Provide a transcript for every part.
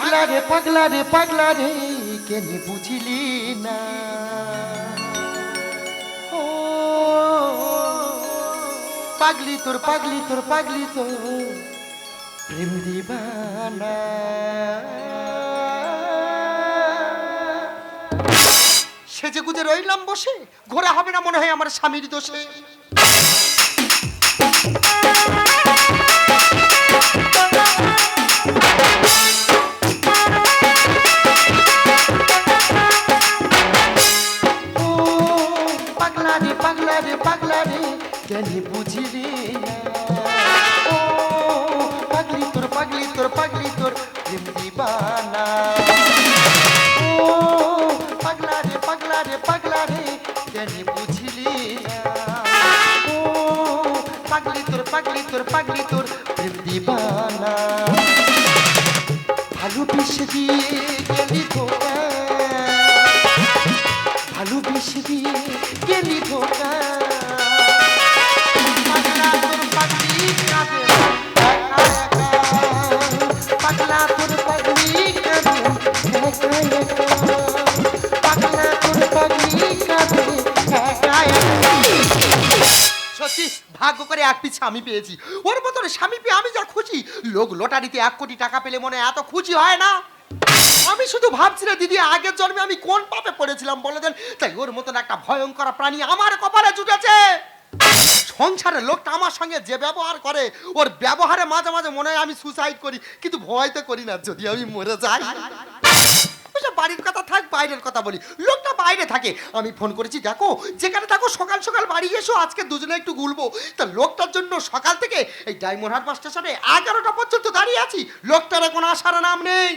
পাগলা রে পাগলা রে পাগলা রে, কেনে বুঝিলি না? ও, পাগলি তোর পাগলি তোর পাগলি তোর, প্রেম দিবানা সেজে গুজে রইলাম বসে, ঘোরা হবে না মনে হয় আমার স্বামীর দোষে। কেন বুঝিলি ভাগ্য করে এক পিস স্বামী পেয়েছি। ওর মতন স্বামী পেয়ে আমি যা খুশি। লোক লটারিতে এক কোটি টাকা পেলে মনে এত খুশি হয় না। আমি শুধু ভাবছি না দিদি, আগের জন্মে আমি কোন পাপে পড়েছিলাম বলে দেন? তাই ওর মতন একটা ভয়ঙ্কর প্রাণী আমার কপালে জুটেছে। সংসারের লোকটা আমার সঙ্গে যে ব্যবহার করে, ওর ব্যবহারে মাঝে মাঝে মনে হয় আমি সুসাইড করি, কিন্তু ভয় তো করি না, যদি আমি মরে যাই। ওসব বাড়ির কথা থাক, বাইরের কথা বলি। লোকটা বাইরে থাকে। আমি ফোন করেছি, দেখো, যেখানে থাকো, সকাল সকাল বাড়ি এসো, আজকে দুজনে একটু ঘুরবো। তা লোকটার জন্য সকাল থেকে এই ডায়মন্ড হারবার স্টেশনে এগারোটা পর্যন্ত দাঁড়িয়ে আছি। লোকটার এখন আসার নাম নেই।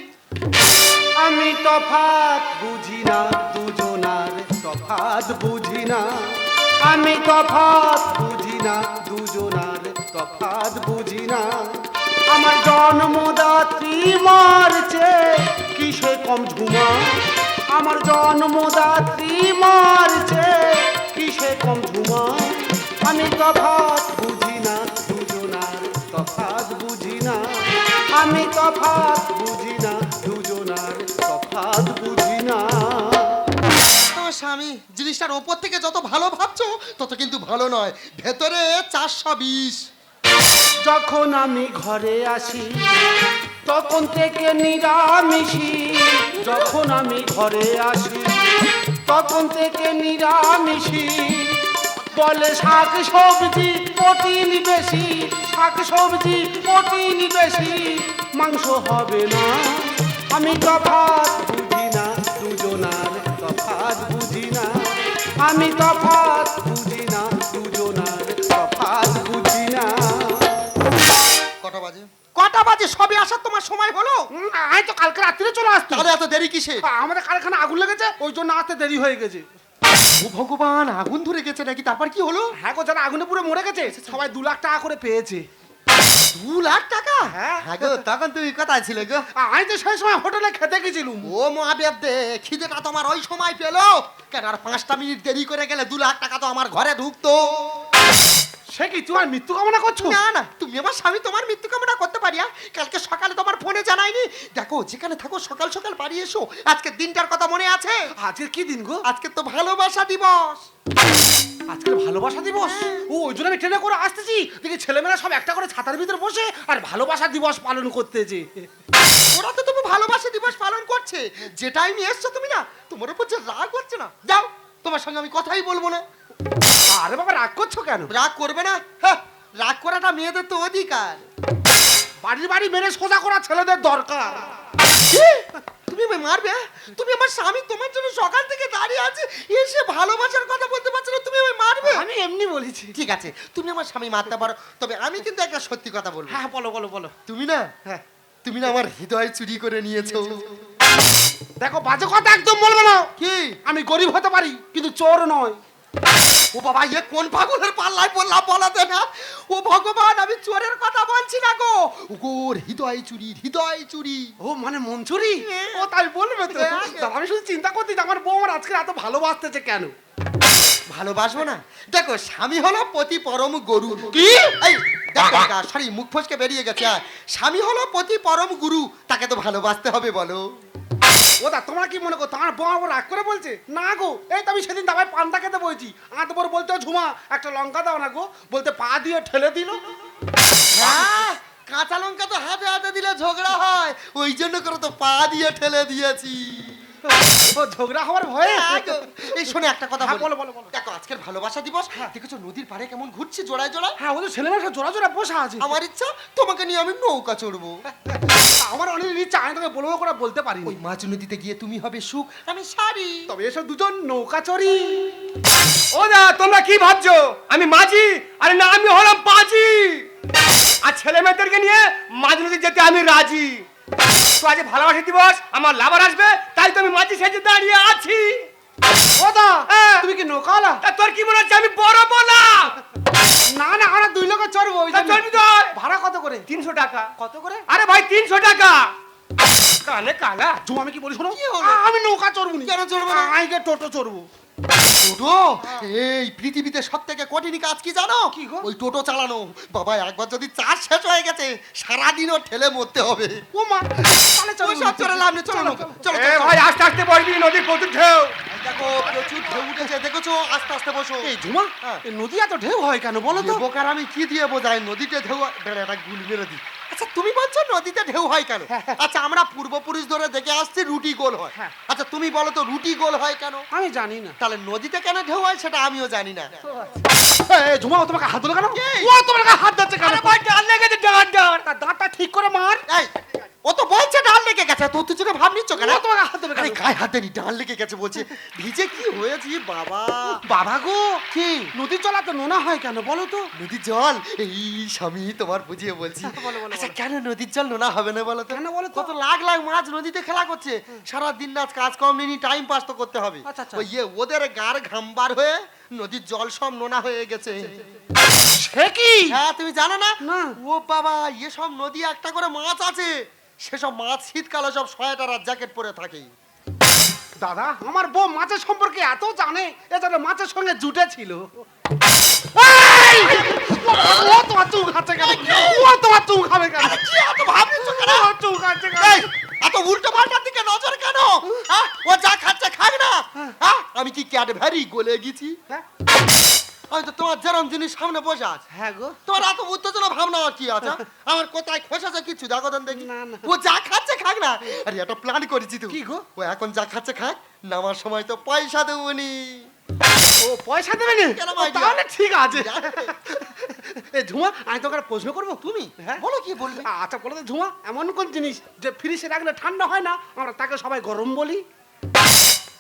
আমি তফাৎ বুঝি না, দুজনার তফাৎ বুঝি না। আমি তফাৎ বুঝি না, দুজনার তফাৎ বুঝি না। আমার জন্মদাত্রী মারছে কিসে কম ঝুমা। আমার জন্মদাত্রী মারছে কিসে কম ঝুমা। আমি তফাৎ বুঝি না, দুজনার তফাৎ বুঝি না। আমি তফাৎ বুঝি না, দুজনার তফাৎ বুঝি না স্বামী, জিনিসটার ওপর থেকে যত ভালো ভাবছ, তত কিন্তু ভালো নয়। ভেতরে চারশো বিশ। যখন আমি ঘরে আসি, তখন থেকে নিরামিষি। যখন আমি ঘরে আসি, তখন থেকে নিরামিষি। বলে শাক সবজি প্রোটিন বেশি, শাক সবজি প্রোটিন বেশি। মাংস হবে না, আমি তফাৎ বুঝি না, দুজনার তফাৎ বুঝি না। আমি তফাৎ বুঝি না কটা বাজে সবে আসার তোমার সময় হলো? আমি তো কালকে রাত্রিরে চলে আসতো তাহলে এত দেরি কিসে আমাদের কারখানা আগুন লেগেছে ওই জন্য আসতে দেরি হয়ে গেছে। ও ভগবান আগুন ধরে গেছে নাকি? তারপর কি হলো? হ্যাঁ গো যারা আগুনে পুরো মরে গেছে সবাই দু লাখ টাকা করে পেয়েছে। দু লাখ টাকা? হ্যাঁ। হ্যাঁ গো তখন তুমি কোথায় ছিলে গো? আমি তো সেই সময় হোটেলে খেতে গেছিলুম। ও মহাদেব দে খিদেটা তোমার ওই সময় পেল। কেন আর পাঁচটা মিনিট দেরি করে গেলে দু লাখ টাকা তো আমার ঘরে ঢুকতো। সে কি তোমার মৃত্যু কামনা করছ? না না তুমি আমার স্বামী তোমার মৃত্যু কামনা করতে পারিয়া কালকে সকালে তোমার ফোনে জানাইনি। দেখো যেখানে থাকো সকাল সকাল বাড়ি এসো। আজকের দিনটার কথা মনে আছে? আজকে কি দিন গো? আজকে তো ভালোবাসা দিবস। আজকে ভালোবাসা দিবস? ও ওই জন্য আমি ট্রেনে করে আসতেছি। দেখি ছেলেমেয়েরা সব একটা করে ছাতার ভিতরে বসে আর ভালোবাসা দিবস পালন করতেছে। ওরা তো তুমি ভালোবাসা দিবস পালন করছে। যেটাই নিয়ে এসছো তুমি না তোমার উপর যে রাগ হচ্ছে না। যাও তোমার সঙ্গে আমি কথাই বলব না। আরে বাবা রাগ করছ কেন? রাগ করবে না? হ্যাঁ, রাগ করাটা মেয়েদের তো অধিকার। বাড়ির বাড়ি মেরে সোজা করা ছেলেদের দরকার। তুমি মারবে হ্যাঁ? তুমি আমার স্বামী তোমার জন্য সকাল থেকে দাঁড়িয়ে আছে এসে ভালোবাসার কথা বলতে পারছ না তুমি আমায় মারবে? আমি এমনি বলেছি। ঠিক আছে তুমি আমার স্বামী মারতে পারো তবে আমি কিন্তু একটা সত্যি কথা বলব। হ্যাঁ বলো বলো বলো। তুমি না হ্যাঁ তুমি না আমার হৃদয় চুরি করে নিয়েছো। দেখো বাজে কথা একদম বলবে না। কি? আমি গরিব হতে পারি কিন্তু চোর নয়। ও বাবা এ কোন পাগলের পাল্লায় পড়লাম বলাতে না ও ভগবান আমি চোরের কথা বলছি না গো ওর হৃদয় চুরি হৃদয় চুরি ও মানে মঞ্চুরি হ্যাঁ। ও তাই বলবে তো। আমি শুধু চিন্তা করছি আমার বউ আমার আজকে এত ভালোবাসতেছে কেন ভালোবাসবো না দেখো স্বামী হলো পতি পরম গরু কি? এই সরি মুখ ফসকে বেরিয়ে গেছে। স্বামী হলো পতি পরম গুরু তাকে তো ভালোবাসতে হবে বলো ও দা, তোমরা কি মনে করো, তোমার বড় বড় রাগ করে বলছে? না গো, এই তো আমি সেদিন দাবায় পান্তা খেতে বলছি আঁত বড় বলতে ঝুমা, একটা লঙ্কা দাও না গো, বলতে পা দিয়ে ঠেলে দিল। হ্যাঁ কাঁচা লঙ্কা তো হাতে হাতে দিলে ঝগড়া হয়, ওই জন্য করে তো পা দিয়ে ঠেলে দিয়েছি। ও ঝগড়া হওয়ার ভয়ে হ্যাঁ এই শোনে একটা কথা হ্যাঁ, বলো। বলো, বলো। দেখো আজকের ভালোবাসা দিবস দেখেছ নদীর পাড়ে কেমন ঘুরছি জোড়ায় জোড়ায়? হ্যাঁ ওদের ছেলেমেয়ে সব জোড়া জোড়া বসা আছে। আমার ইচ্ছা তোমাকে নিয়ে আমি নৌকা চড়বো। আমার অনেক ইচ্ছা আমি তোকে বলব করে বলতে পারি ওই মাছ নদীতে গিয়ে তুমি হবে সুখ আমি শাড়ি তবে এসব দুজন নৌকা চড়ি। ও দা তোমরা কি ভাবছ? আমি মাঝি আরে না আমি হলাম পাজি আর ছেলে মেয়েদেরকে নিয়ে মাঝ নদী যেতে আমি রাজি। তো আজ ভালোবাসা দিবস আমার লাভার আসবে তাই তো আমি মাঝি সেজে দাঁড়িয়ে আছি। ও হ্যাঁ। তুমি কি নৌকাওয়ালা? তা তোর কি মনে হচ্ছে আমি বড় বলা? না না আমরা দুই লোক চড়বো ওই তা ভাড়া কত করে? তিনশো টাকা। কত করে? আরে ভাই তিনশো টাকা। কানে কালা জু আমি কি বলি শোনো? আমি নৌকা চড়বো। কেন চড়বো না? টোটো চড়বো। টোটো এই পৃথিবীতে সব থেকে কঠিন কাজ কি জানো? কি গো? ওই টোটো চালানো। বাবা একবার যদি চার্জ শেষ হয়ে গেছে সারাদিন ও ঠেলে মরতে হবে। ও মা তাহলে চলো সব চলে লাভ নেই চলো চলো এ ভাই আস্তে আস্তে বলবি নদীর প্রচুর ঢেউ। দেখো প্রচুর ঢেউ উঠেছে দেখেছ? আস্তে আস্তে বসো। এই ঝুমা হ্যাঁ। নদী এত ঢেউ হয় কেন বলো তো? বোকার আমি কি দিয়ে বোঝাই? নদীতে ঢেউ একটা গুল মেরে দিই। আচ্ছা তুমি বলছো নদীতে ঢেউ হয় কেন? আচ্ছা আমরা পূর্বপুরুষ ধরে দেখে আসছি রুটি গোল হয়। হ্যাঁ। আচ্ছা তুমি বলো তো রুটি গোল হয় কেন? আমি জানি না। তাহলে নদীতে কেন ঢেউ হয় সেটা আমিও জানি না। ঝুমা ও তোমাকে হাত দিল কেন? ও তোমাকে হাত দিচ্ছে কেন? ডাল লেগেছে ডাল ডাল দাঁতটা ঠিক করে মার। এই ও তো বলছে ডাল লেগে গেছে। তো তুই ভাব নিচ্ছ কেন? তোমাকে হাত দেবে গায়ে হাত দেনি ডাল লেগে গেছে বলছে। ভিজে কি হয়েছি বাবা? বাবা গো কি? নদী চলা তো নোনা হয় কেন বলো তো? নদীর জল? এই স্বামী তোমার বুঝিয়ে বলছি। বলো, বলো, আচ্ছা কেন নদীর জল নোনা হবে না বলো তো? কেন বলো কত লাখ লাখ মাছ নদীতে খেলা করছে। সারা দিন রাত কাজ কম নেই টাইম পাস তো করতে হবে। আচ্ছা, আচ্ছা। ওই ইয়ে ওদের গার ঘামবার হয়ে নদীর জল সব নোনা হয়ে গেছে। সে কি? হ্যাঁ তুমি জানো না। ও বাবা ইয়ে সব নদী একটা করে মাছ আছে। সেসব মাছ শীতকালে সব সোয়েটার আর জ্যাকেট পরে থাকে দাদা আমার বউ মাছের সম্পর্কে এত জানে এ যেন মাছের সঙ্গে জুটে ছিল এই! ও তোমার চুল খাচ্ছে কেন ও তোমার চুল খাবে কেন কি এত কেন? ও চুল খাচ্ছে কেন এই, এত উল্টো পাল্টার দিকে নজর কেন হ্যাঁ? ও যা খাচ্ছে খাক না হ্যাঁ? আমি কি ক্যাডভ্যারি গলে গেছি হ্যাঁ? হয়তো তোমার যেরম জিনিস সামনে বসে আছে। হ্যাঁ গো। তোমার এত উত্তেজনা ভাবনা আর কি আছে আমার কোথায় খোসাছে কিছু? দেখো দেন দেখি। না, না। ও যা খাচ্ছে খাক না। আরে একটা প্ল্যান করেছি তো। কি গো? ও এখন যা খাচ্ছে খাক নামার সময় তো পয়সা দেবনি। ও পয়সা দেবে না? তাহলে ঠিক আছে। এ ঝুমা আমি তোকে একটা প্রশ্ন করব? তুমি? হ্যাঁ। বলো কি বলবে? আচ্ছা বলো তো ঝুমা এমন কোন জিনিস যে ফ্রিজে রাখলে ঠান্ডা হয় না? আমরা তাকে সবাই গরম বলি।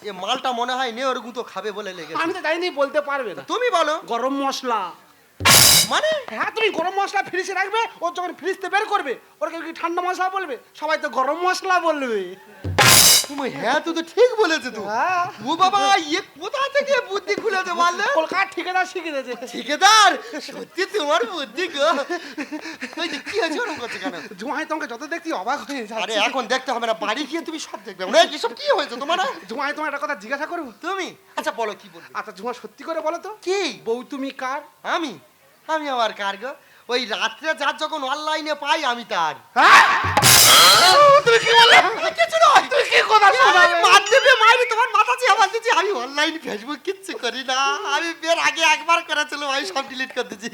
এ মালটা মনে হয় নেওয়ার গুঁতো খাবে বলে লেগে আমি তো জানি বলতে পারবে না। তুমি বলো। গরম মশলা। মানে? হ্যাঁ তুমি গরম মশলা ফ্রিজে রাখবে ও যখন ফ্রিজতে বের করবে ওর কি ঠান্ডা মশলা বলবে? সবাই তো গরম মশলা বলবে। হ্যাঁ তুই তো ঠিক বলেছে তো। হ্যাঁ। ও বাবা ইয়ে কোথা থেকে বুদ্ধি খুলেছে বললে? কলকাতা ঠিকাদার শিখে দিয়েছে। ঠিকাদার? সত্যি তোমার বুদ্ধি গো। যে কি হয়েছে ওরকম করছে কেন? জুমাই তোমাকে যত দেখছি অবাক হয়ে আরে এখন দেখতে হবে না বাড়ি গিয়ে তুমি সব দেখবে। না এসব কি হয়েছে তোমার? জুমাই তোমার একটা কথা জিজ্ঞাসা করব? তুমি? আচ্ছা বলো কি বলবে? আচ্ছা জুমা সত্যি করে বলো তো। কি? বউ তুমি কার? আমি? আমি আবার কার গো? ওই রাত্রে যার যখন অনলাইনে পাই আমি তার। হ্যাঁ? তুমি কি বললে? কিছু নয়। তুমি কি কথা শোনালে? মার দেবে মারি তোমার মাথা চেয়ে আমার দিচ্ছি আমি অনলাইন ফেসবুক কিচ্ছু করি না। আমি বের আগে একবার করেছিলাম আমি সব ডিলিট করে দিচ্ছি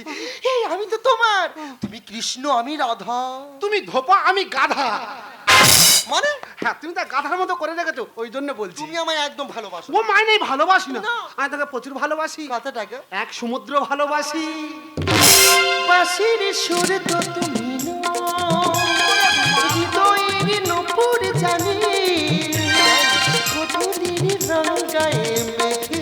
এই আমি তো তোমার। তুমি কৃষ্ণ আমি রাধা। তুমি ধোপা আমি গাধা। মানে? হ্যাঁ তুমি তার গাধার মতো করে রেখেছো ওই জন্য বলছি। তুমি আমায় একদম ভালোবাসো। ও মাইনে ভালোবাসি না। আমি তাকে প্রচুর ভালোবাসি। কথাটাকে? এক সমুদ্র ভালোবাসি। বাঁশির সুর তো তুমি নপুর জানি। কতদিন রং মেখে।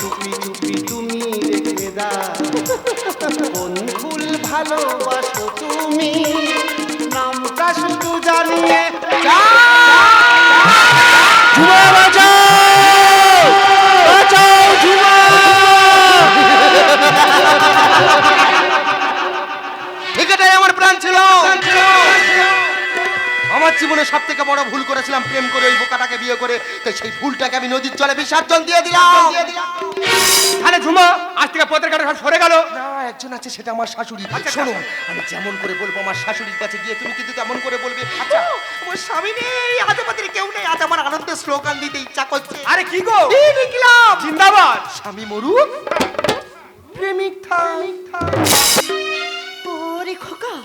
টুপি টুপি রেখে কোন ফুল ভালোবাসো তুমি? নামটা শুধু জানিয়ে সেই ফুলটাকে আমি নদীর জলে বিসর্জন দিয়ে দিলাম। তাহলে ঝুমা আজ থেকে পথের কাটা সব সরে গেল। না একজন আছে সেটা আমার শাশুড়ি। আচ্ছা, শোনো আমি যেমন করে বলব আমার শাশুড়ির কাছে গিয়ে তুমি কিন্তু তেমন করে বলবে। আচ্ছা। আমার স্বামী নেই আমাদের কেউ নেই আজ আমার আনন্দের স্লোগান দিতে ইচ্ছা করছে। আরে কি গো? লিখলাম? জিন্দাবাদ। স্বামী মরুক। প্রেমিক থাক।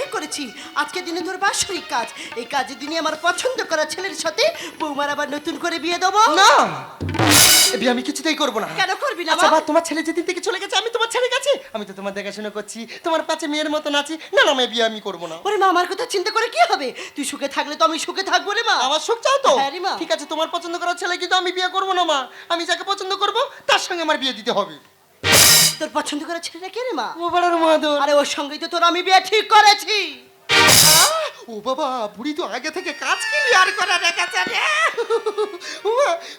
ঠিক করেছি। আজকের দিনে তোর বাৎসরিক কাজ। এই কাজের দিনে আমার পছন্দ করা ছেলের সাথে বৌমার আবার নতুন করে বিয়ে দেবো। না! এ বিয়ে আমি কিছুতেই করব না। কেন করবি না আচ্ছা? বা তোমার ছেলে যেদিন থেকে চলে গেছে আমি তোমার ছেলে গেছি? আমি তো তোমার দেখাশোনা করছি তোমার পাশে মেয়ের মতন আছি। না না আমি বিয়ে আমি করব না। ওরে মা আমার কথা চিন্তা করে কি হবে? তুই সুখে থাকলে তো আমি সুখে থাকব রে মা। আমার সুখ চাও তো? হ্যাঁ রে মা। ঠিক আছে তোমার পছন্দ করা ছেলে কিন্তু আমি বিয়ে করব না মা। আমি যাকে পছন্দ করব তার সঙ্গে আমার বিয়ে দিতে হবে। তোর পছন্দ করা ছেলেটা কে রে মা? ও বাড়ার মাদর আরে ওর সঙ্গেই তো তোর আমি বিয়ে ঠিক করেছি। ও বাবা বুড়ি তো আগে থেকে কাজ ক্লিয়ার করে রেখেছে রে।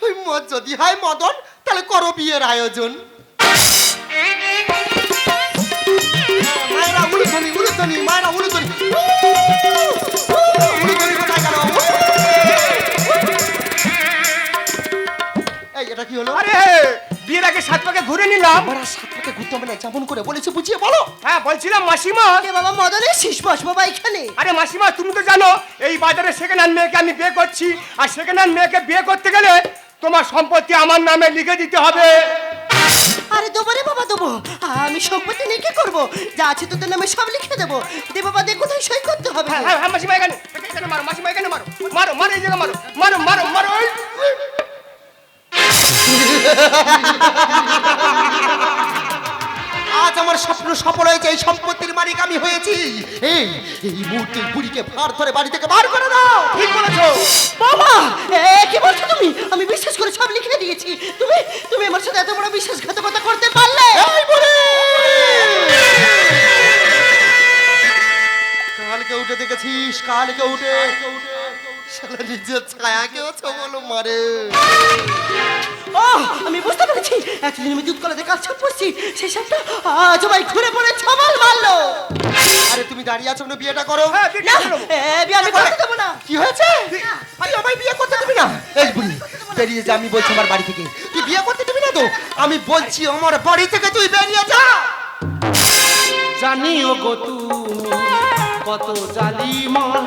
ওই মদ যদি হয় মদন তাহলে করো বিয়ের আয়োজন। মায়েরা উলুধ্বনি উলুধ্বনি মায়েরা উলুধ্বনি। উলুধ্বনি এটা কি হলো? আরে বিয়ের আগে সাত পাকে ঘুরে নিলাম। আমার আর সাত পাকে ঘুরতে হবে না যেমন করে বলেছে বুঝিয়ে বলো। হ্যাঁ বলছিলাম মাসিমা। কে বাবা মদনের শীষ বস বাবা এখানে। আরে মাসিমা তুমি তো জানো এই বাজারে সেকেন্ড হ্যান্ড মেয়েকে আমি বিয়ে করছি। আর সেকেন্ড হ্যান্ড মেয়েকে বিয়ে করতে গেলে তোমার সম্পত্তি আমার নামে লিখে দিতে হবে। আরে দেবো রে বাবা দেবো। আমি সম্পত্তি নিয়ে কি করব? যা আছে তোদের নামে সব লিখে দেবো। দে বাবা দে কোথায় সই করতে হবে? হ্যাঁ হ্যাঁ হ্যাঁ মাসিমা এখানে। এখানে মারো মাসিমা এখানে মারো মারো মারো এই জায়গা মারো। মারো মারো মারো। আজ আমার স্বপ্ন সফল হয়েছে এই সম্পত্তির মালিক আমি হয়েছি। এই এই মুহূর্তে বুড়িকে ভার ধরে বাড়ি থেকে বার করে দাও। ঠিক বলেছ। বাবা এ কি বলছো তুমি? আমি বিশ্বাস করে সব লিখে দিয়েছি। তুমি তুমি আমার সাথে এত বড় বিশ্বাসঘাতকতা করতে পারলে? এই বুড়ি কালকে উঠে দেখেছিস কালকে উঠে। শালা নিজের ছায়াকেও ছবল মারে। ও আমি বুঝতে পেরেছি। এতদিন আমি দুধ কলাতে কাজ করছি সেই সবটা আজ ভাই ঘুরে পড়ে ছবল মারলো। আরে তুমি দাঁড়িয়ে আছো না বিয়েটা করো। হ্যাঁ বিয়ে করে আমি করতে দেবো না। কি হয়েছে? আরে আমায় বিয়ে করতে দিবি না? এই বুড়ি বেরিয়ে যা আমি বলছি আমার বাড়ি থেকে। তুই বিয়ে করতে দিবি না তো? আমি বলছি আমার বাড়ি থেকে তুই বেরিয়ে যা। জানিও গো তুমি কত জালিমন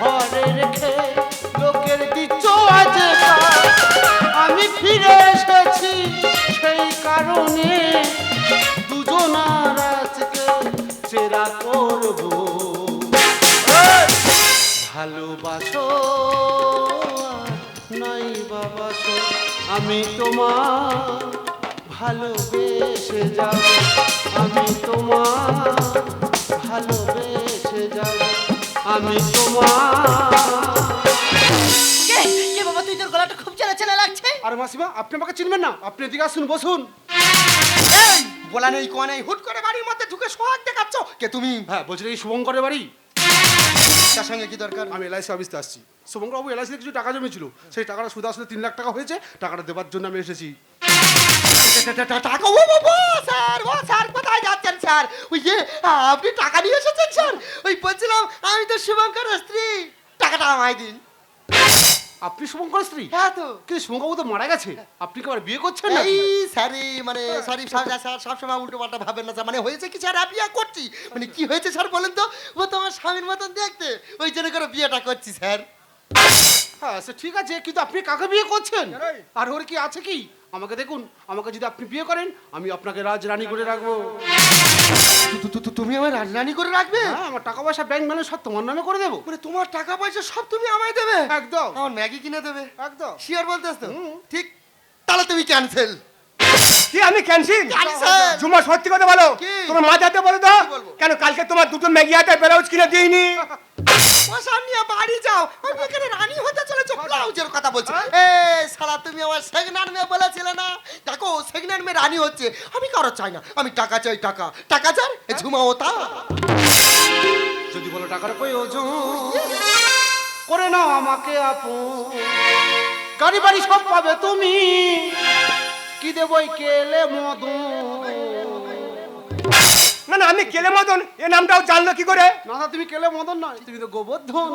ঘরে রেখে আমি ফিরে এসেছি সেই কারণে দুজনার আজকে চেরা করব। ভালোবাসো নাই বাবাসো আমি তোমার ভালোবেসে যাব। মাসিমা আপনি আমাকে চিনবেন না। আপনি এদিকে আসুন বসুন। এই বলা নেই কোয়া নেই হুট করে বাড়ির মধ্যে ঢুকে সোহাগ দেখাচ্ছ। কে তুমি? হ্যাঁ বলছি এই শুভঙ্করের বাড়ি। তার সঙ্গে কি দরকার? আমি এলআইসি অফিসে আসছি। শুভঙ্করবাবু এলআইসিতে কিছু টাকা জমেছিল। সেই টাকাটা সুদ আসলে তিন লাখ টাকা হয়েছে। টাকাটা দেওয়ার জন্য আমি এসেছি। টাকা ও বাবা স্যার ও স্যার কোথায় যাচ্ছেন স্যার? ওই যে আপনি টাকা নিয়ে এসেছেন স্যার? ওই বলছিলাম আমি তো শুভঙ্করের স্ত্রী। টাকাটা আমায় দিন। আপনি শুভঙ্কর স্ত্রী? হ্যাঁ তো। কিন্তু শুভঙ্কর তো মারা গেছে। আপনি কি আবার বিয়ে করছেন না এই স্যারি মানে সরি স্যার সবসময় উল্টো পাল্টা ভাবেন না মানে হয়েছে কি স্যার? বিয়ে করছি। মানে কি হয়েছে স্যার বলেন তো? ও তোমার স্বামীর মতন দেখতে। ওই জন্য করে বিয়েটা করছি স্যার। হ্যাঁ সে ঠিক আছে কিন্তু আপনি কাকে বিয়ে করছেন? আর ওর কি আছে কি? আমাকে দেখুন আমাকে যদি আপনি বিয়ে করেন আমি আপনাকে রাজরানী করে রাখব। তুমি আমার রাজরানী করে রাখবে? হ্যাঁ আমার টাকা পয়সা ব্যাংক ব্যালেন্স সব তোমার নামে করে দেবো। মানে তোমার টাকা পয়সা সব তুমি আমায় দেবে? একদম। আমার ম্যাগি কিনে দেবে। একদম। শিওর বলতেছ তো ঠিক তাহলে তুমি ক্যান্সেল কি আমি ক্যান্সিল জুমা সত্যি কথা বলো? তোমার মাথাতে বলো তো। কেন কালকে তোমার দুটো ম্যাগি হাতে ব্লাউজ কিনে দিইনি? পোশাক নিয়ে বাড়ি যাও। আমি এখানে রানী হতে চলেছো ব্লাউজের কথা বলছি। এ সালা তুমি আমার সেগনার মেয়ে বলেছিলে না? দেখো সেগনার মেয়ে রানী হচ্ছে। আমি কারও চাই না। আমি টাকা চাই টাকা। টাকা চাই এ ঝুমাও তা যদি বলো টাকার প্রয়োজন করে নাও আমাকে আপন গাড়ি বাড়ি সব পাবে তুমি। কি দেবই কেলে মদন? না না আমি কেলে মদন? এ নামটাও জানলো কি করে? না না তুমি কেলে মদন নয় তুমি তো গোবর্ধন।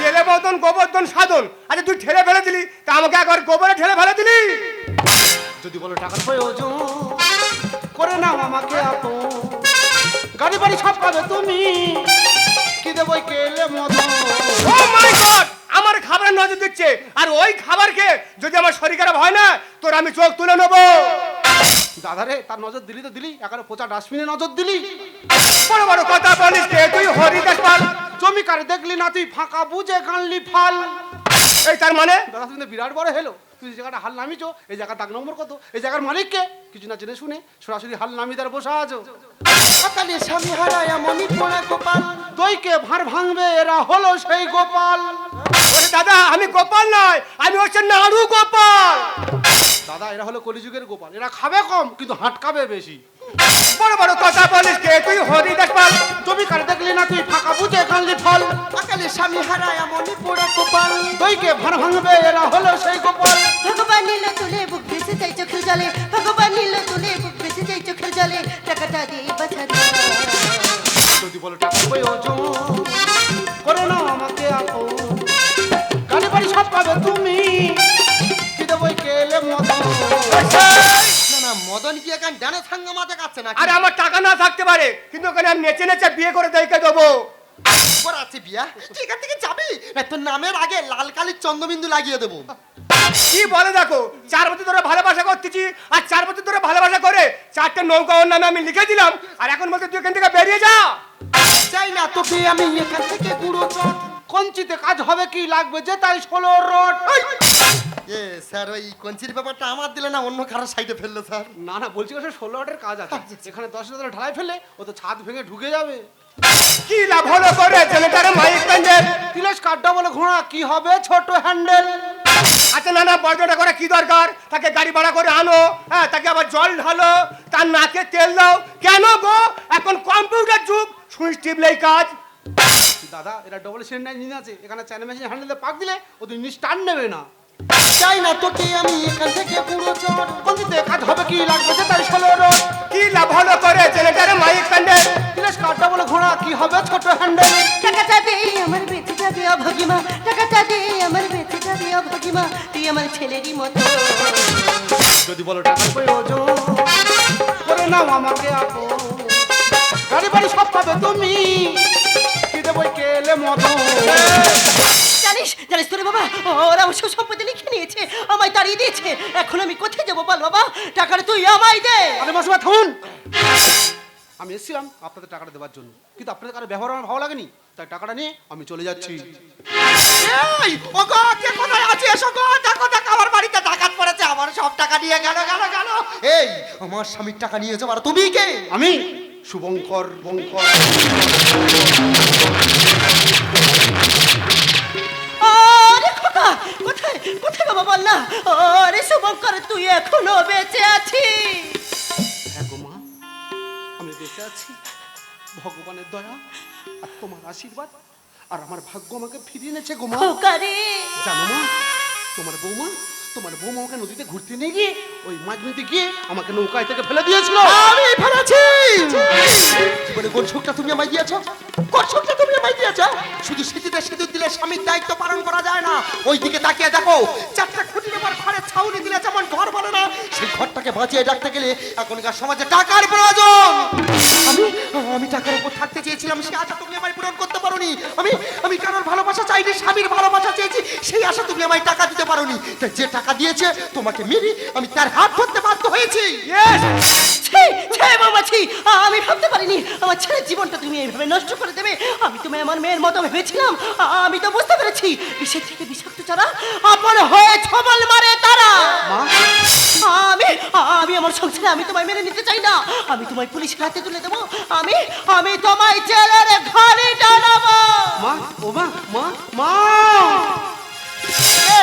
কেলে মদন গোবর্ধন সাধন। আরে তুই ঠেলে ফেলে দিলি তা আমাকে একবার গোবরে ঠেলে ফেলে দিলি যদি বলো টাকার প্রয়োজন করে নাও আমাকে আপন। গাড়ি বাড়ি সব পাবে তুমি। কি দেবই কেলে মদন? ও মাই গড খাবারে নজর দিচ্ছে আর ওই খাবার খেয়ে যদি আমার শরীর খারাপ হয় না তোর আমি চোখ তুলে নেব। দাদারে তার নজর দিলি তো দিলি এখানে পোচা ডাস্টবিনে নজর দিলি। বড় বড় কথা বলিস রে তুই হরিদাস পাল। জমি কারে দেখলি না তুই ফাঁকা বুঝে কানলি ফাল। এই তার মানে? দাদা তুমি বিরাট বড় হেলো। তুই যে জায়গাটা হাল নামিছো এই জায়গার দাগ নম্বর কত, এই জায়গার মালিককে? কিছু না জেনে শুনে সরাসরি হাল নামি তার বসা আছো। সকালে স্বামী হারায় মনি পড়ে গোপাল, দইকে ভাঁড় ভাঙবে, এরা হলো সেই গোপাল। ওরে দাদা, আমি গোপাল নয়, আমি হচ্ছে নাড়ু গোপাল। দাদা, এরা হলো কলিযুগের গোপাল, এরা খাবে কম, কিন্তু হাঁটকাবে বেশি। বড় বড় কথা বলিস কে? তুই হরিদাস পাল জমি কারে দেখলি না তুই? ফাঁকা বুঝে গানলি ফল। সকালে স্বামী হারায় মনি পড়ে গোপাল। দইকে ভাঁড় ভাঙবে এরা হলো সেই গোপাল। ভগবান নীল তুলে বুক ভেসে যাই চোখের জলে। ভগবান নীল তুলে বুক ভেসে যাই চোখের জলে। টাকাটা দিয়ে বাছা যদি বলো টাকা প্রয়োজন করে নাও আমাকে আপন। গাড়ি বাড়ি সব পাবে তুমি। মদন কি এখান ডানে সাঙ্গা মাথা কাচ্ছে না আরে আমার টাকা না থাকতে পারে কিন্তু ওখানে আমি নেচে নেচে বিয়ে করে দেখে দেবো। পর আছে বিয়া? তুই এখান থেকে যাবি? না তোর নামের আগে লাল কালির চন্দ্রবিন্দু লাগিয়ে দেবো। কি বলে দেখো চার বছর ধরে ভালোবাসা করতেছি আর চার বছর ধরে ভালোবাসা করে চারটে নৌকা ওর নামে আমি লিখে দিলাম আর এখন বলতে তুই এখান থেকে বেরিয়ে যা। চাই না তোকে আমি এখান থেকে গুঁড়ো চট কঞ্চিতে কাজ হবে কি লাগবে? যে তাই ষোলো রোড। এ স্যার ওই কঞ্চির ব্যাপারটা আমার দিলে না অন্য কারোর সাইডে ফেলল স্যার। না না বলছি ওটা ষোলো রোডের কাজ আছে। এখানে দশ হাজার ঢালাই ফেলে ও তো ছাদ ভেঙে ঢুকে যাবে। কি লাভ হলো করে জেনেটারে মাইক প্যান্ডেল তিলেশ কাঠটা বলে ঘোড়া কি হবে ছোট হ্যান্ডেল? আচ্ছা না না বর্জনটা করে কি দরকার? তাকে গাড়ি ভাড়া করে আনো হ্যাঁ তাকে আবার জল ঢালো তার নাকে তেল দাও। কেন গো? এখন কম্পিউটার যুগ সুইচ টিপলেই কাজ। দাদা এটা ডবল সিলিন্ডার ইঞ্জিন আছে এখানে চ্যানেল মেশিন হ্যান্ডেলে পাক দিলে ও তো ইঞ্জিন স্টার্ট নেবে না। চাই না তোকে আমি এখান থেকে গুঁড়ো চট কঞ্চিতে কাজ হবে কি লাগবে যে তাই ষোলো রোড কি লাভ হলো করে জেনেটারে মাইক প্যান্ডেল তিলেশ কাঠটা বলে ঘোড়া কি হবে ছোট হ্যান্ডেল টাকাটা দে আমার বেঁচে যাবে অভাগিমা। টাকাটা দে আমার বেঁচে যাবে অভাগিমা। তুই আমার ছেলেরই মতো। যদি বলো টাকার প্রয়োজন করে নাও আমাকে আপন। গাড়ি বাড়ি সব পাবে তুমি। মদন জানিস জানিস তোরে বাবা ওরা আমার সব সম্পত্তি লিখে নিয়েছে আমায় তাড়িয়ে দিয়েছে। এখন আমি কোথায় যাব বল বাবা? টাকাটা তুই আমায় দে। আরে মাসুমা থাকুন আমি এসেছিলাম আপনাদের টাকাটা দেওয়ার জন্য কিন্তু আপনাদের কারও ব্যবহার আমার ভালো লাগেনি তাই টাকাটা নিয়ে আমি চলে যাচ্ছি। এই ওগো কে কোথায় আছে? এসো গো দেখো দেখো আমার বাড়িতে ডাকাত পড়েছে আমার সব টাকা নিয়ে গেল গেল গেল। এই আমার স্বামীর টাকা নিয়ে যাবার তুমি কে? আমি শুভঙ্কর বঙ্কর। কোথায় বাবা বললা আরে শুভঙ্কর তুই এখনও বেঁচে আছিস। হ্যাঁ গো মা আমি বেঁচে আছি। ভগবানের দয়া আর তোমার আশীর্বাদ আর আমার ভাগ্য আমাকে ফিরিয়ে এনেছে গো মা। জানো মা তোমার বৌমা তোমার বৌমা আমাকে নদীতে ঘুরতে নিয়ে গিয়ে ওই মাছ গিয়ে আমাকে নৌকায় থেকে ফেলে দিয়েছিল। আমি ফেলেছি! জীবনে কোন সুখটা তুমি আমায় দিয়েছ? কোন সুখটা তুমি আমায় দিয়েছ? শুধু সেতুতে সেতু দিলে স্বামীর দায়িত্ব পালন করা যায় না। ওই দিকে তাকিয়ে দেখো চারটা খুঁটির উপর ঘরের ছাউনি দিলে যেমন ঘর বলে না সেই ঘরটাকে বাঁচিয়ে রাখতে গেলে এখনকার সমাজে টাকার প্রয়োজন। আমি আমি টাকার উপর থাকতে চেয়েছিলাম সেই আশা তুমি আমায় পূরণ করতে পারোনি। আমি আমি কারোর ভালোবাসা চাইনি স্বামীর ভালোবাসা চেয়েছি সেই আশা তুমি আমায় টাকা দিতে পারোনি। তাই যে টাকা দিয়েছে তোমাকে মেরে আমি তার হাত ধরতে বাধ্য হয়েছি। আমি ভাবতে পারিনি। আমার ছেলের জীবনটা তুমি এইভাবে নষ্ট করে দেবে। আমি তুমি আমার মেয়ের মতো ভেবেছিলাম। আমি তো বুঝতে পেরেছি। বিষের থেকে বিষাক্ত চারা আপন হয়ে ছবল মারে তারা। আমি আমি আমার সংসারে আমি তোমায় মেনে নিতে চাই না। আমি তোমায় পুলিশের হাতে তুলে দেবো। আমি আমি তোমায় জেলের ঘরে টানাবো। মা ও মা মা মা!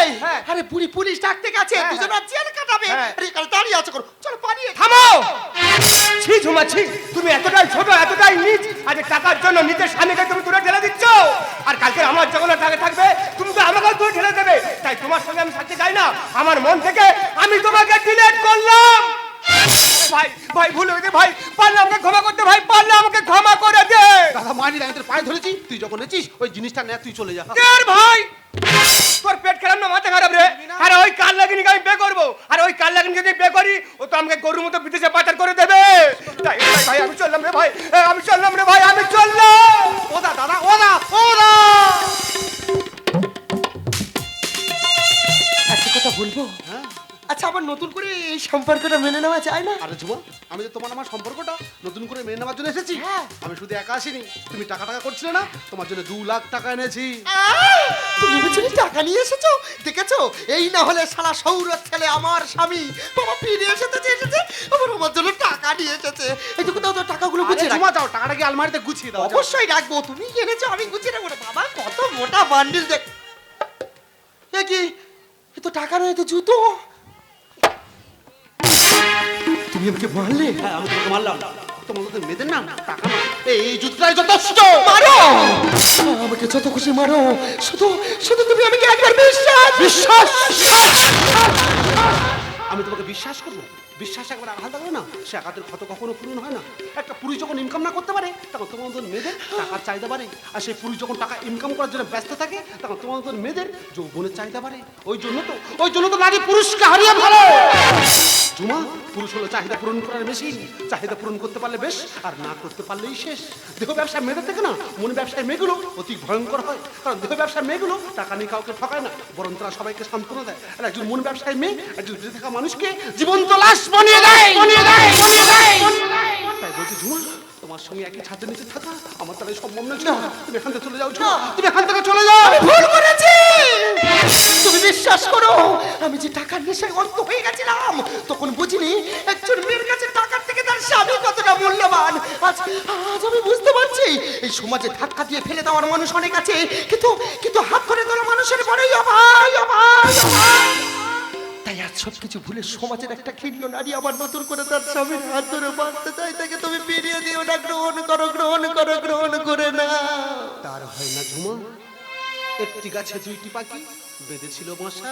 এই হ্যাঁ। আরে বুড়ি পুলিশ ডাকতে গেছে হ্যাঁ, দুজন আর জেল কাটাবে। হ্যাঁ। আরে কাল দাঁড়িয়ে আছো করো চলো পালিয়ে থামো! ছি ঝুমা ছি তুমি এতটাই ছোট এতটাই নিচ আজ টাকার জন্য নিজের স্বামীকে তুমি দূরে ঠেলে দিচ্ছ। আর কালকে আমার যখন টাকা থাকবে তুমি তো আমাকেও দূরে ঠেলে দেবে। তাই তোমার সঙ্গে আমি থাকতে চাই না। আমার মন থেকে আমি তোমাকে ডিলেট করলাম। ভাই ভাই ভুল হয়েছে ভাই। পারলে আমাকে ক্ষমা করতে ভাই পারলে আমাকে ক্ষমা করে দে। দাদা মানি আমি তোর পায়ে ধরেছি। তুই যখন নেছিস ওই জিনিসটা নে তুই চলে যা। ভাই? তোর পেট খারাপ না মাথা খারাপ রে। আরে ওই কাল লাগিনি আমি বে করব? আর ওই কাল লাগিনি যদি বে করি? ও তো আমাকে গরুর মতো বিদেশে পাচার করে দেবে। তাই ভাই আমি চললাম রে ভাই আমি চললাম রে ভাই আমি চললাম। ওদা দাদা ওদা ওদা একটা কথা বলব? আচ্ছা আবার নতুন করে এই সম্পর্কটা মেনে নেওয়া যায় না? আরে যুবা আমি তো তোমার আমার সম্পর্কটা নতুন করে মেনে নেওয়ার জন্য এসেছি? হ্যাঁ। আমি শুধু একা আসিনি তুমি টাকা টাকা করছিলে না? তোমার জন্য দু লাখ টাকা এনেছি। তুমি বুঝলি টাকা নিয়ে এসেছ? দেখেছ? এই না হলে সারা সৌরভ ছেলে আমার স্বামী। বাবা ফিরে এসেছে এসেছে আবার আমার জন্য টাকা নিয়ে এসেছে। এই তো কোথাও তো টাকাগুলো বুঝে রাখ জুমা যাও টাকাটা কি আলমারিতে গুছিয়ে দাও অবশ্যই রাখব। তুমি এনেছো আমি গুছিয়ে রাখব। বাবা কত মোটা বান্ডিল দেখ এ কি? এ তো টাকা নয় তো জুতো। তুমি আমাকে মারলে? হ্যাঁ আমি তোমাকে মারলাম। মধ্যে মেয়েদের না টাকা না এই জুতোটাই যথেষ্ট মারো! আমাকে যত খুশি মারো। শুধু শুধু তুমি আমাকে একবার বিশ্বাস! বিশ্বাস! আমি তোমাকে বিশ্বাস করব। বিশ্বাস একবার আঘাত লাগবে না। সে আঘাতের ক্ষত কখনো পূরণ হয় না। একটা পুরুষ যখন ইনকাম না করতে পারে তখন তোমার মতন মেয়েদের টাকার চাহিদা বাড়ে। আর সেই পুরুষ যখন টাকা ইনকাম করার জন্য ব্যস্ত থাকে তখন তোমার মতন মেয়েদের যৌবনের চাহিদা বাড়ে। ওই জন্য তো ওই জন্য তো নারী পুরুষকে হারিয়ে ভালো জুমা পুরুষ হলো চাহিদা পূরণ করার মেশিন চাহিদা পূরণ করতে পারলে বেশ, আর না করতে পারলেই শেষ। দেহ ব্যবসায় মেয়েদের থেকে না, মনে ব্যবসায় মেয়েগুলো অতি ভয়ঙ্কর হয়। কারণ দেহ ব্যবসায় মেয়েগুলো টাকা নিয়ে কাউকে ঠকায় না, বরং তারা সবাইকে সান্ত্বনা দেয়। আর একজন মন ব্যবসায়ী মেয়ে, একজন বেঁচে থাকা মানুষকে জীবন্ত লাশ বানিয়ে দেয়। বানিয়ে দেয় বানিয়ে দেয়। তাই বলছি, ঝুমা, তোমার সঙ্গে একই ছাদের নিচে থাকা, আমার তাহলে সম্ভব নয়। তুমি এখান থেকে চলে যাও তুমি এখান থেকে চলে যাও। তুমি বিশ্বাস করো, আমি যে টাকার নেশায় অন্ত হয়ে গেছিলাম, তখন বুঝিনি একজন মেয়ের কাছে টাকার থেকে তার স্বামী কতটা মূল্যবান। আজ আজ আমি বুঝতে পারছি, এই সমাজে ধাক্কা দিয়ে ফেলে দেওয়ার মানুষ অনেক আছে, কিন্তু কিন্তু হাত ধরে তোলা মানুষের বড়ই অভাই অভাই অভাই তাই আজ সব কিছু ভুলে সমাজের একটা ক্ষীণ নারী আবার নতুন করে তার স্বামীর হাত ধরে বাঁচতে চাই তাকে তুমি বেরিয়ে দিও না, গ্রহণ করো গ্রহণ করো, গ্রহণ করে না তার হয় না ঝুমা। একটি গাছে দুইটি পাখি, বেঁধেছিল বাসা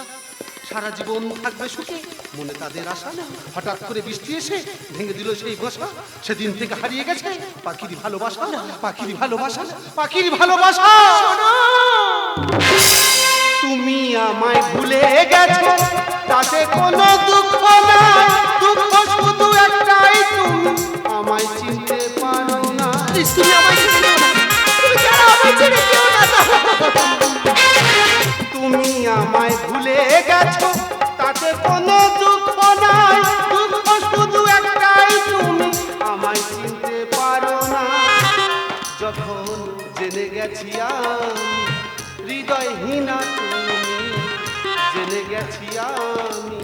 সারা জীবন থাকবে সুখে, মনে তাদের আশা হঠাৎ করে বৃষ্টি এসে ভেঙে দিল সেই বাসা সেদিন থেকে হারিয়ে গেছে পাখির ভালোবাসা। পাখির ভালোবাসা পাখির ভালোবাসা। তুমি আমায় ভুলে গেছো, তাতে কোনো দুঃখ নাই। দুঃখ শুধু একটাই তুমি, আমায় চিনতে পারো না। তুমি আমায় ছেড়ে দিও না। তুমি আমায় ছেড়ে দিও না আমায় ভুলে গেছো? তাতে কোনো দুঃখ নাই। দুঃখ শুধু একটাই তুমি আমায় চিনতে পারো না। যখন জেনে গেছি আমি হৃদয়হীনা তুমি। জেনে গেছি আমি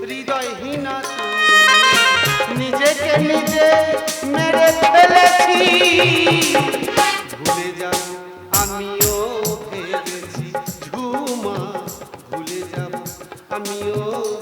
হৃদয়হীনা তুমি। নিজেকে নিজে মেরে ফেলেছি। ভুলে যাব আমিও আমিও